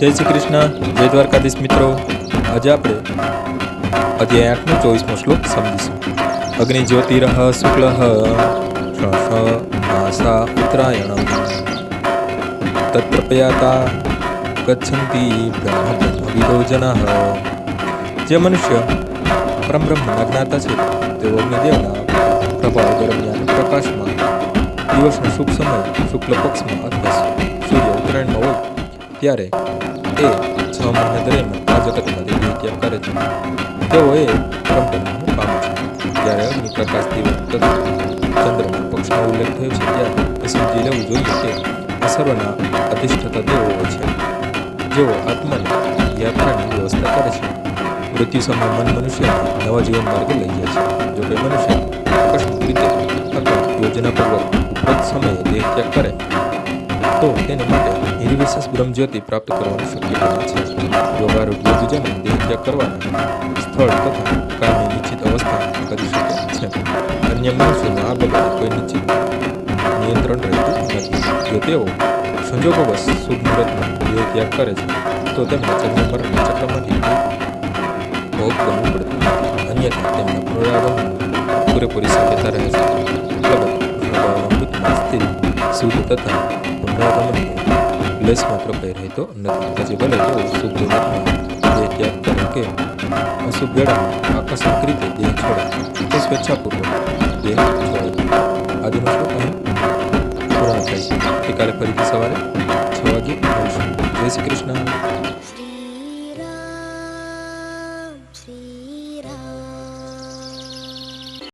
જય શ્રી કૃષ્ણ. જય દ્વારકાધીશ મિત્રો. આજે આપણે અધ્યાય આઠનો ચોવીસમો શ્લોક સમજીશું. અગ્નિ જ્યોતિરહ શુક્લ માસા ઉત્તરાયણ તત્પ્રપયાતા ગચ્છન્તિ બ્રહ્મ બ્રહ્મવિદો જનઃ. જે મનુષ્ય પરમબ્રહ્મના જ્ઞાતા છે, તેઓ અગ્નિદેવના પ્રભાવ દરમિયાન પ્રકાશમાં દિવસનો શુભ સમય શુક્લ પક્ષમાં અથવા ત્યારે એ છ મહિના દરમિયાન આ જગતમાં દેહ ત્યાગ કરે છે. તેઓએ પરમપદનું પામે છે. જ્યારે અગ્નિ પ્રકાશ દિવસ પક્ષનો ઉલ્લેખ થયો છે, ત્યારે સમજી લેવું જોઈએ કે સર્વના અધિષ્ઠતા દેવો હોય છે. જેઓ આત્માની યાત્રાની વ્યવસ્થા કરે છે. મૃત્યુ સમય મન મનુષ્યને નવા જીવન માર્ગે લઈ જાય છે. જોકે મનુષ્ય આકસ્મિક રીતે અથવા યોજનાપૂર્વક સમયે દેહ ત્યાગ કરે તો તેને માટે નિર્વિશેષ બ્રહ્મજ્યોતિ પ્રાપ્ત કરવાની શક્યતા છે. જો ગારુડ યોગજન દેહ ત્યાગ કરવાના સ્થળ તથા કાળની નિશ્ચિત અવસ્થા કરી શકે છે. અન્ય મનુષ્યોમાં આ બાબતે કોઈ નિશ્ચિત નિયંત્રણ રહેતું નથી. જો તેઓ સંજોગોવશ શુભ મુહૂર્તમાં દેહત્યાગ કરે છે, તો તેમને જન્મ મરણના ચક્રમાંથી ભોગ બનવું પડતું નથી. અન્યથા તેમના પુનરાગમન પૂરેપૂરી શક્યતા રહે છે. અલબત્ત સ્થિર શુદ્ધ તથા પુનરાગમનનો લેશ માત્ર ભય રહેતો નથી પછી ભલે તેઓ શુભ મુહૂર્તમાં દેહ ત્યાગ કરે કે અશુભ વેળામાં આકસ્મિક રીતે દેહ છોડે તો સ્વેચ્છાપૂર્વક દેહ છોડે આજનો શ્લોક અહીં પૂર્ણ થાય છે આવતીકાલે ફરીથી સવારે છ વાગે મળીશું જય શ્રી કૃષ્ણ